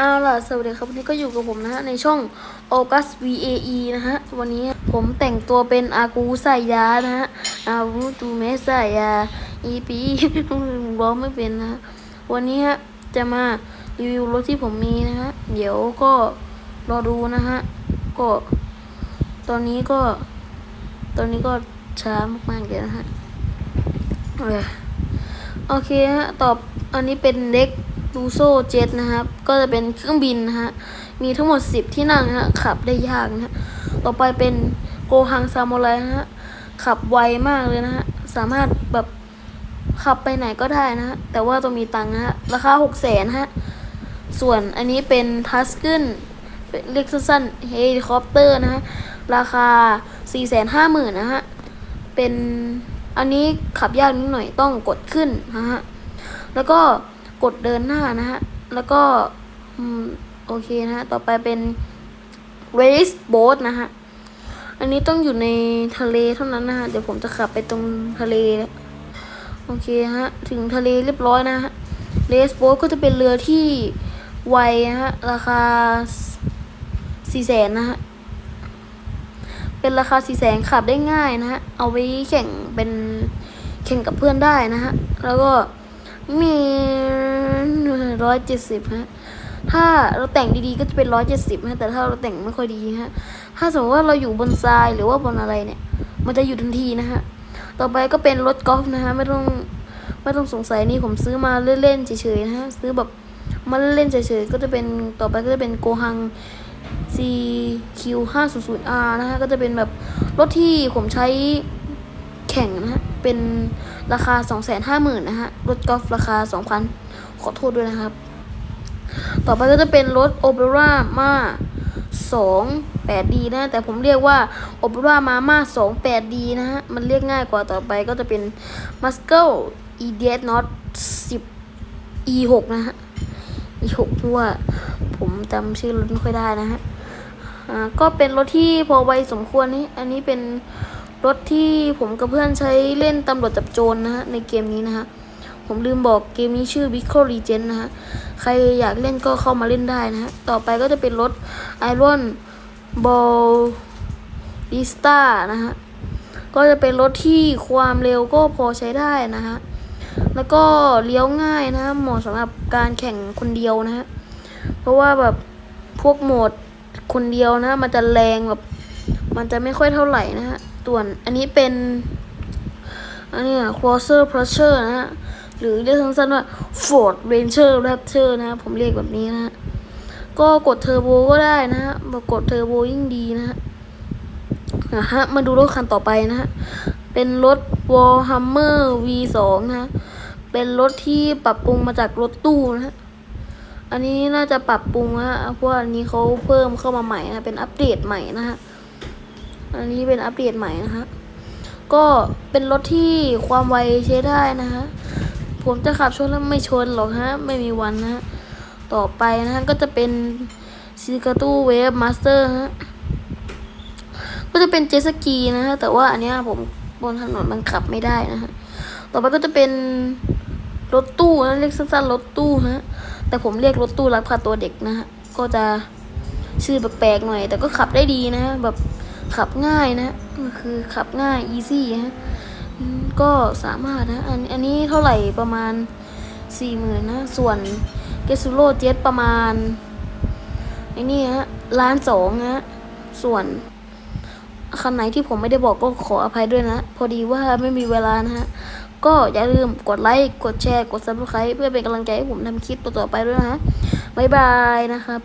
เอาล่ะสวัสดีครับวันนี้ก็อยู่กับผมนะฮะในช่อง August VAE นะฮะวันนี้ผมแต่งตัวเป็นอากูใส่ยานะฮะอากูตูเมสใส่ยา EP ร้องไม่เป็นนะฮะวันนี้ฮะจะมารีวิวรถที่ผมมีนะฮะเดี๋ยวก็รอดูนะฮะก็ ตอนนี้ก็ ตอนนี้ก็ช้ามากๆเลยนะฮะโอเคฮะตอบอันนี้เป็นเล็ก ลูโซเจ็ตนะครับ ก็จะเป็นเครื่องบินนะฮะ มีทั้งหมด 10 ที่นั่งนะฮะ ขับได้ยากนะฮะ ต่อไปเป็นโกฮังซามูไรนะฮะ ขับไวมากเลยนะฮะ สามารถแบบขับไปไหนก็ได้นะฮะ แต่ว่าต้องมีตังค์นะฮะ ราคา6 0 0 0 0นฮะ ส่วนอันนี้เป็นทัสกินเรียกสั้นๆเฮลิคอปเตอร์นะฮะ ราคา 4 5 0 0 0 0นะฮะ เป็นอันนี้ขับยากนิดหน่อยต้องกดขึ้นนะฮะ แล้วก็ กดเดินหน้านะฮะ แล้วก็โอเคนะฮะ ต่อไปเป็น race boat นะฮะ อันนี้ต้องอยู่ในทะเลเท่านั้นนะฮะ เดี๋ยวผมจะขับไปตรงทะเล โอเคฮะ ถึงทะเลเรียบร้อยนะฮะ race boat ก็จะเป็นเรือที่ไวนะฮะ ราคาสี่แสนนะฮะ เป็นราคาสี่แสนขับได้ง่ายนะฮะ เอาไว้แข่งเป็นแข่งกับเพื่อนได้นะฮะ แล้วก็ มีร้อยเจ็ดสิบฮะ ถ้าเราแต่งดีๆก็จะเป็นร้อยเจ็ดสิบฮะ แต่ถ้าเราแต่งไม่ค่อยดีฮะ ถ้าสมมติว่าเราอยู่บนทรายหรือว่าบนอะไรเนี่ย มันจะอยู่ทันทีนะฮะ ต่อไปก็เป็นรถกอล์ฟนะฮะ ไม่ต้องไม่ต้องสงสัยนี่ผมซื้อมาเล่นๆเฉยๆนะฮะ ซื้อแบบมาเล่นเฉยๆก็จะเป็นต่อไปก็จะเป็นโกฮัง CQ500R นะฮะ ก็จะเป็นแบบรถที่ผมใช้แข่งนะฮะ เป็นราคา 250,000นะฮะ รถกอล์ฟราคา 2,000 ขอโทษด้วยนะครับ ต่อไปก็จะเป็นรถ Opera Ma 2 8D นะ แต่ผมเรียกว่า Opera Ma Ma 2 8D นะฮะ มันเรียกง่ายกว่าต่อไปก็จะเป็น Muscle e d s Not 10 E6 นะฮะ E6 เพราะว่าผมจำชื่อรถไม่ค่อยได้นะฮะ อ่า ก็เป็นรถที่พอไวสมควรนี่ อันนี้เป็น รถที่ผมกับเพื่อนใช้เล่นตำรวจจับโจรนะฮะในเกมนี้นะฮะผมลืมบอกเกมนี้ชื่อ b i c o Legend นะฮะใครอยากเล่นก็เข้ามาเล่นได้นะฮะต่อไปก็จะเป็นรถ Iron b a l l i s t a นะฮะก็จะเป็นรถที่ความเร็วก็พอใช้ได้นะฮะแล้วก็เลี้ยวง่ายนะฮะเหมาะสำหรับการแข่งคนเดียวนะฮะเพราะว่าแบบพวกโหมดคนเดียวนะ มันจะแรงแบบ มันจะไม่ค่อยเท่าไหร่นะฮะ ส่วนอันนี้เป็น อันนี้อะ crosser pressure นะฮะ หรือเรียกสั้นๆว่า Ford Ranger Raptor นะฮะผมเรียกแบบนี้นะฮะ ก็กดเทอร์โบก็ได้นะฮะกกดเทอร์โบยิ่งดีนะฮะนะฮะ มาดูรถคันต่อไปนะฮะ เป็นรถ Warhammer V2 นะฮะ เป็นรถที่ปรับปรุงมาจากรถตู้นะฮะ อันนี้น่าจะปรับปรุงนะฮะเพราะอันนี้เขาเพิ่มเข้ามาใหม่นะ เป็นอัปเดตใหม่นะฮะ อันนี้เป็นอัปเดตใหม่นะฮะ ก็เป็นรถที่ความไวใช้ได้นะฮะ ผมจะขับชนแล้วไม่ชนหรอกฮะ ไม่มีวันนะฮะ ต่อไปนะฮะก็จะเป็นซิกาตูเวฟมาสเตอร์ฮะ ก็จะเป็นเจสกีนะฮะ แต่ว่าอันเนี้ยผมบนถนนมันขับไม่ได้นะฮะ ต่อไปก็จะเป็นรถตู้นะเรียกสั้นๆรถตู้ฮะ แต่ผมเรียกรถตู้รับพาตัวเด็กนะฮะ ก็จะชื่อแปลกๆหน่อย แต่ก็ขับได้ดีนะฮะแบบ ขับง่ายนะคือขับง่าย easy ฮะก็สามารถนะอันอันนี้เท่าไหร่ประมาณสี่หมื่นนะ ส่วนเกซูโร่เจ็ตประมาณไอ้นี่ฮะล้านสองนะส่วนคันไหนที่ผมไม่ได้บอกก็ขออภัยด้วยนะ พอดีว่าไม่มีเวลานะฮะ ก็อย่าลืมกดไลค์กดแชร์ กด subscribe เพื่อเป็นกำลังใจให้ผมทำคลิปต่อๆไปด้วยนะฮะบ๊ายบายนะครับ